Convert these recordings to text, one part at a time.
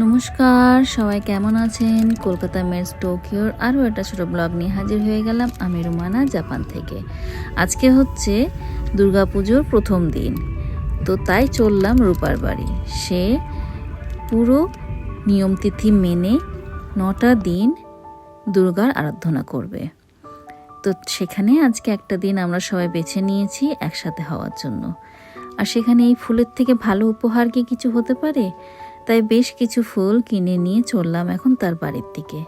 নমস্কার, সবাই কেমন আছেন? কলকাতা মেস টোকিওর আরও একটা ছোটো ব্লগ নিয়ে হাজির হয়ে গেলাম আমি রুমানা জাপান থেকে। আজকে হচ্ছে দুর্গাপুজোর প্রথম দিন, তো তাই চললাম রূপার বাড়ি। সে পুরো নিয়মতিথি মেনে নটা দিন দুর্গার আরাধনা করবে। তো সেখানে আজকে একটা দিন আমরা সবাই বেছে নিয়েছি একসাথে হওয়ার জন্য। আর সেখানে এই ফুলের থেকে ভালো উপহার কি কিছু হতে পারে? তাই বেশ কিছু ফুল কিনে নিয়ে চললাম এখন তার বাড়ির দিকে।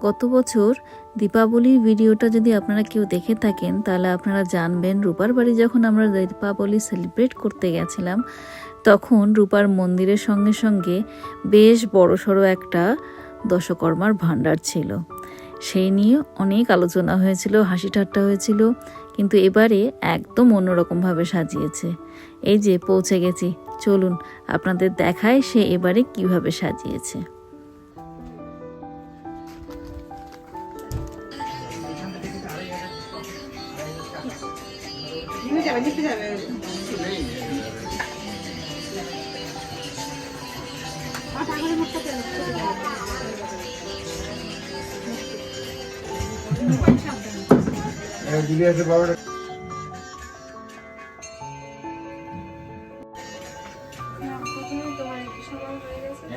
গত বছর দীপাবলির ভিডিওটা যদি আপনারা কেউ দেখে থাকেন, তাহলে আপনারা জানবেন রূপার বাড়ি যখন আমরা দীপাবলি সেলিব্রেট করতে গেছিলাম, তখন রূপার মন্দিরের সঙ্গে সঙ্গে বেশ বড়সড় একটা দশকর্মার ভাণ্ডার ছিল। সেই নিয়ে অনেক আলোচনা হয়েছিল, হাসি ঠাট্টা হয়েছিল, কিন্তু এবারে একদম অন্যরকমভাবে সাজিয়েছে। এই যে, পৌঁছে গেছি। চলুন, আপনাদের দেখায় সে এবারে কীভাবে সাজিয়েছে। জুলিয়াসের বাবাটা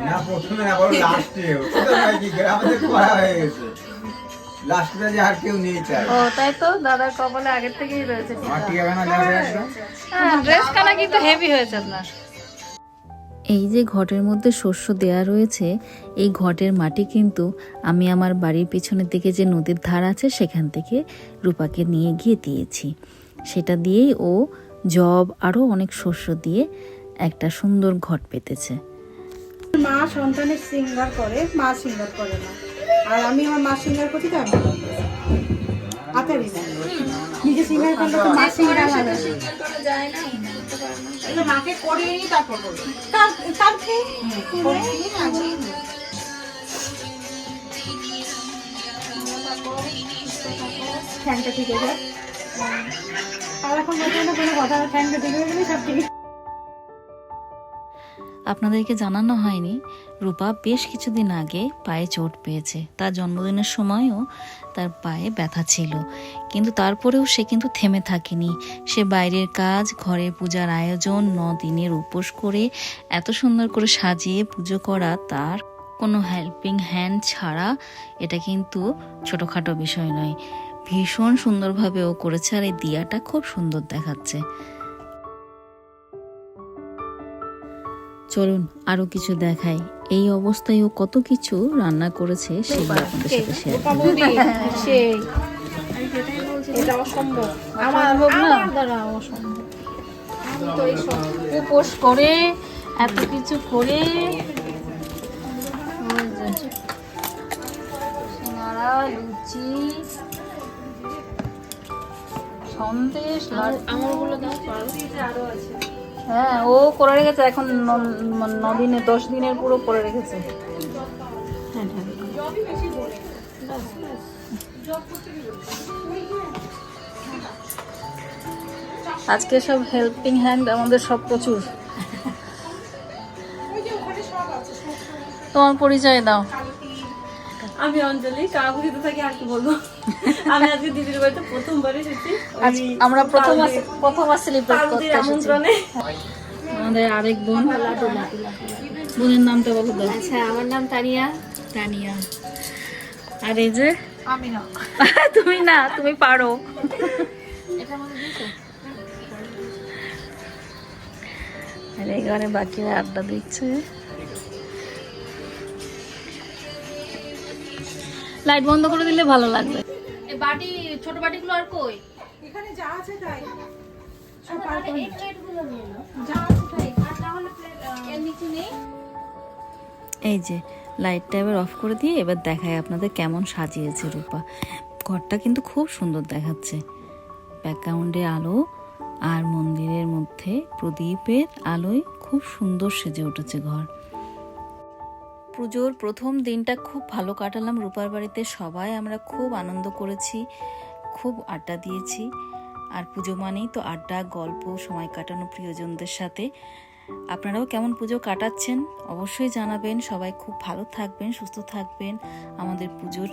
না প্রথমে না বলো লাস্টে আমাদের করা হয়ে গেছে। লাস্টে যে আর কেউ চাই ও তাই তো? দাদার কপালে আগের থেকেই রয়েছে ড্রেস কানা কিন্তু হেভি হয়েছে আপনার। এই যে ঘটের মধ্যে শস্য দেয়া রয়েছে, এই ঘটের মাটি কিন্তু আমি আমার বাড়ির পিছনের দিকে যে নদীর ধার আছে সেখান থেকে রূপাকে নিয়ে গিয়ে দিয়েছি। সেটা দিয়েই ও জব আরও অনেক শস্য দিয়ে একটা সুন্দর ঘট পেতেছে। মা সন্তানের সিঙ্গার করে, মা সিঙ্গার করে না। আর আমি আমার মা সিঙ্গার করছি তো আমি নিজে সিঙ্গার করলে তো মা সিঙ্গার হবে মাকে করিয়ে নিই তারপর। ফ্যানটা ঠিক আছে আর এখন বলতে না কোনো কথা ফ্যানটা ঠিক হয়ে গেলে সব ঠিক। আপনাদেরকে জানানো হয়নি, রূপা বেশ কিছুদিন আগে পায়ে চোট পেয়েছে। তার জন্মদিনের সময়ও তার পায়ে ব্যথা ছিল। কিন্তু তারপরেও সে কিন্তু থেমে থাকেনি। সে বাইরের কাজ, ঘরে পূজার আয়োজন ন দিনের উপোস করে এত সুন্দর করে সাজিয়ে পুজো করা, তার কোনো হেল্পিং হ্যান্ড ছাড়া এটা কিন্তু ছোটোখাটো বিষয় নয়। ভীষণ সুন্দরভাবে ও করেছে আর এই দিয়াটা খুব সুন্দর দেখাচ্ছে। চলুন আরও কিছু দেখাই। এই অবস্থায় ও কত কিছু রান্না করেছে সেগুলো আপনাদের সাথে শেয়ার সেই। এটা অসম্ভব। আমার আমার দ্বারা অসম্ভব। উপোস করে এত কিছু করে। সিঙ্গারা লুচি সন্দেশ আঙুরগুলো দাও আরও আছে। হ্যাঁ ও করে রেখেছে এখন ন- দিনে দশ দিনের পুরো করে রেখেছে। আজকে সব হেল্পিং হ্যান্ড আমাদের সব প্রচুর। তোমার পরিচয় দাও। আমি অঞ্জলি কাকুরিতে থাকি আর কি বলব? আমি আজকে দিদির বাড়িতে প্রথমবার এসেছি। আমরা প্রথম প্রথম সেলিব্রেট করতে আমন্ত্রণে। আমাদের আরেক বোন বোনের নামটা বলো আচ্ছা আমার নাম তানিয়া। তানিয়া। আর এই যে? আমি না। তুমি না তুমি পারো। আর এখানে বাকিরা আড্ডা দিচ্ছে। লাইট বন্ধ করে দিলে ভালো লাগবে। বাটি ছোট বাটিগুলো আর কই? এখানে যা আছে তাই। সব বার করে নিও। যা আছে তাই। এই যে লাইটটা এবার অফ করে দিয়ে এবার দেখায় আপনাদের কেমন সাজিয়েছে রূপা। ঘরটা কিন্তু খুব সুন্দর দেখাচ্ছে। ব্যাকগ্রাউন্ডে আলো আর মন্দিরের মধ্যে প্রদীপের আলোয় খুব সুন্দর সেজে উঠেছে ঘর। পুজোর প্রথম দিনটা খুব ভালো কাটালাম। রূপার বাড়িতে সবাই আমরা খুব আনন্দ করেছি, খুব আড্ডা দিয়েছি। আর পুজো মানেই তো আড্ডা, গল্প, সময় কাটানো প্রিয়জনদের সাথে। আপনারাও কেমন পুজো কাটাচ্ছেন অবশ্যই জানাবেন। সবাই খুব ভালো থাকবেন, সুস্থ থাকবেন। আমাদের পুজোর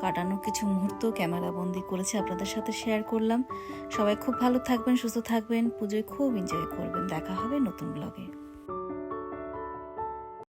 কাটানো কিছু মুহূর্ত ক্যামেরা বন্দি করেছে, আপনাদের সাথে শেয়ার করলাম। সবাই খুব ভালো থাকবেন, সুস্থ থাকবেন। পুজোয় খুব এনজয় করবেন। দেখা হবে নতুন ব্লগে